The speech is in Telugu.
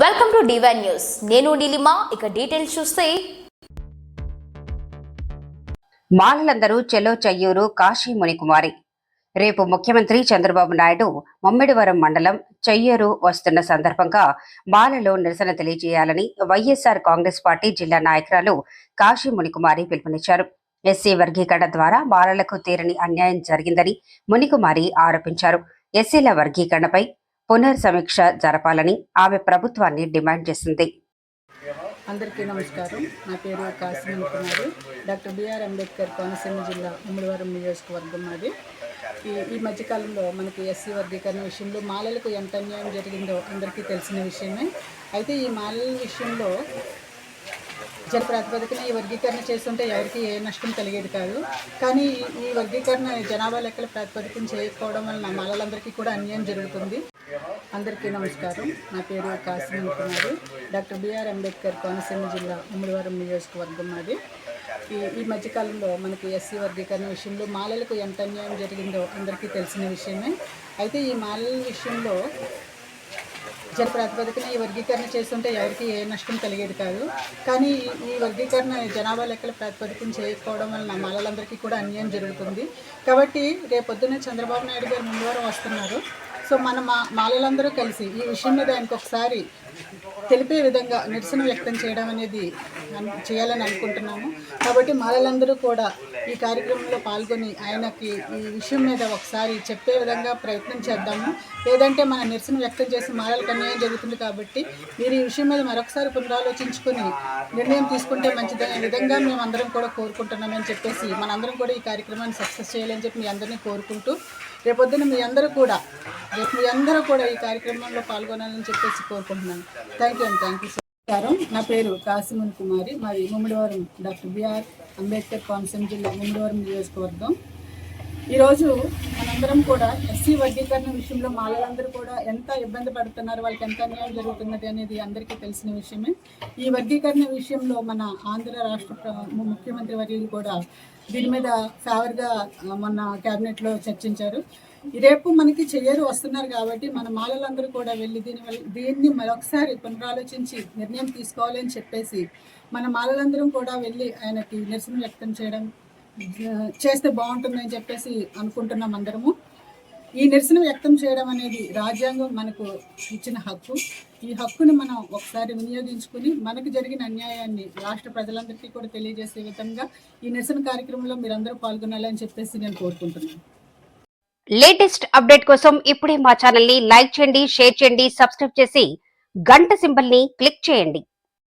వెల్కమ్ టు డివైన్ న్యూస్ నేను నీలిమా ఇక డీటెయిల్స్ చూస్తే. మాలలందరూ చెలో చెయ్యూరు కాశీ మునికుమారి. రేపు ముఖ్యమంత్రి చంద్రబాబు నాయుడు మమ్మిడివరం మండలం చెయ్యూరు వస్తున్న సందర్భంగా మాలలో నిరసన తెలియజేయాలని వైఎస్ఆర్ కాంగ్రెస్ పార్టీ జిల్లా నాయకురాలు కాశీ మునికుమారి పిలుపునిచ్చారు. ఎస్సీ వర్గీకరణ ద్వారా మాలలకు తీరని అన్యాయం జరిగిందని మునికుమారి ఆరోపించారు. ఎస్సీల వర్గీకరణపై పునర్సమీక్ష జరపాలని ఆమె ప్రభుత్వాన్ని డిమాండ్ చేసింది. అందరికీ నమస్కారం. నా పేరు కాసిం కుమారి. డాక్టర్ బిఆర్ అంబేద్కర్ కోనసీమ జిల్లా ఉమ్మడివారం నియోజకవర్గం మాది. ఈ ఈ మధ్యకాలంలో మనకి ఎస్సీ వర్గీకరణ విషయంలో మాలలకు ఎంత అన్యాయం జరిగిందో అందరికీ తెలిసిన విషయమే. అయితే ఈ మాలల విషయంలో జన ప్రాతిపదికన ఈ వర్గీకరణ చేస్తుంటే ఎవరికి ఏ నష్టం కలిగేది కాదు. కానీ ఈ- ఈ వర్గీకరణ జనాభా లెక్కల ప్రాతిపదికన చేయకపోవడం వలన మాలలందరికీ కూడా అన్యాయం జరుగుతుంది. అందరికీ నమస్కారం. నా పేరు కాసిం కుమారి. డాక్టర్ బిఆర్ అంబేద్కర్ కోనసీమ జిల్లా ఉమ్మడివారం నియోజకవర్గం మాది. ఈ ఈ మధ్యకాలంలో మనకి ఎస్సీ వర్గీకరణ విషయంలో మాలలకు ఎంత అన్యాయం జరిగిందో అందరికీ తెలిసిన విషయమే. అయితే ఈ మాలల విషయంలో జన ప్రాతిపదికన ఈ వర్గీకరణ చేస్తుంటే ఎవరికి ఏ నష్టం కలిగేది కాదు. కానీ ఈ- వర్గీకరణ జనాభా లెక్కల ప్రాతిపదికన చేయకపోవడం వలన మాలలందరికీ కూడా అన్యాయం జరుగుతుంది. కాబట్టి రేపొద్దున చంద్రబాబు నాయుడు గారు ముందువారం వస్తున్నారు. సో మన మా మాలలందరూ కలిసి ఈ విషయం మీద ఆయనకు ఒకసారి తెలిపే విధంగా నిరసన వ్యక్తం చేయడం అనేది చేయాలని అనుకుంటున్నాము. కాబట్టి మాలలందరూ కూడా ఈ కార్యక్రమంలో పాల్గొని ఆయనకి ఈ విషయం మీద ఒకసారి చెప్పే విధంగా ప్రయత్నం చేద్దాము. లేదంటే మన నిరసన వ్యక్తం చేసి మాలలకు అన్యాయం జరుగుతుంది కాబట్టి మీరు ఈ విషయం మీద మరొకసారి పునరాలోచించుకొని నిర్ణయం తీసుకుంటే మంచిదనే విధంగా మేము అందరం కూడా కోరుకుంటున్నామని చెప్పేసి మనందరం కూడా ఈ కార్యక్రమాన్ని సక్సెస్ చేయాలని చెప్పి మీ అందరినీ కోరుకుంటూ రేపొద్దున మీ అందరూ కూడా రేపు మీ అందరూ కూడా ఈ కార్యక్రమంలో పాల్గొనాలని చెప్పేసి కోరుకుంటున్నాను. థ్యాంక్ యూ అండి థ్యాంక్ యూ నమస్కారం. నా పేరు కాసిమన్ కుమారి. మాది ముమ్మడివారం డాక్టర్ బిఆర్ అంబేద్కర్ కోనసీమ జిల్లా ముమ్మడివారం నియోజకవర్గం. ఈరోజు మనందరం కూడా ఎస్సీ వర్గీకరణ విషయంలో మాలలందరూ కూడా ఎంత ఇబ్బంది పడుతున్నారు వాళ్ళకి ఎంత అన్యాయం జరుగుతున్నది అనేది అందరికీ తెలిసిన విషయమే. ఈ వర్గీకరణ విషయంలో మన ఆంధ్ర రాష్ట్ర ముఖ్యమంత్రి వర్యులు కూడా దీని మీద ఫేవర్గా మొన్న క్యాబినెట్లో చర్చించారు. రేపు మనకి చెయ్యరు వస్తున్నారు కాబట్టి మన మాలలందరూ కూడా వెళ్ళి దీని వల్ల దీన్ని మరొకసారి పునరాలోచించి నిర్ణయం తీసుకోవాలని చెప్పేసి మన మాలలందరం కూడా వెళ్ళి ఆయనకి నిరసన వ్యక్తం చేయడం చేస్తే బాగుంటుందని చెప్పేసి అనుకుంటున్నాం అందరము. ఈ నిరసన వ్యక్తం చేయడం అనేది రాజ్యాంగం మనకు ఇచ్చిన హక్కు. ఈ హక్కును మనం ఒకసారి వినియోగించుకుని మనకు జరిగిన అన్యాయాన్ని రాష్ట్ర ప్రజలందరికీ కూడా తెలియజేసే విధంగా ఈ నిరసన కార్యక్రమంలో మీరందరూ పాల్గొనాలని చెప్పేసి నేను కోరుకుంటున్నాను. లేటెస్ట్ అప్డేట్ కోసం ఇప్పుడే మా ఛానల్ని లైక్ చేయండి షేర్ చేయండి సబ్స్క్రైబ్ చేసి గంట సింబల్ని క్లిక్ చేయండి.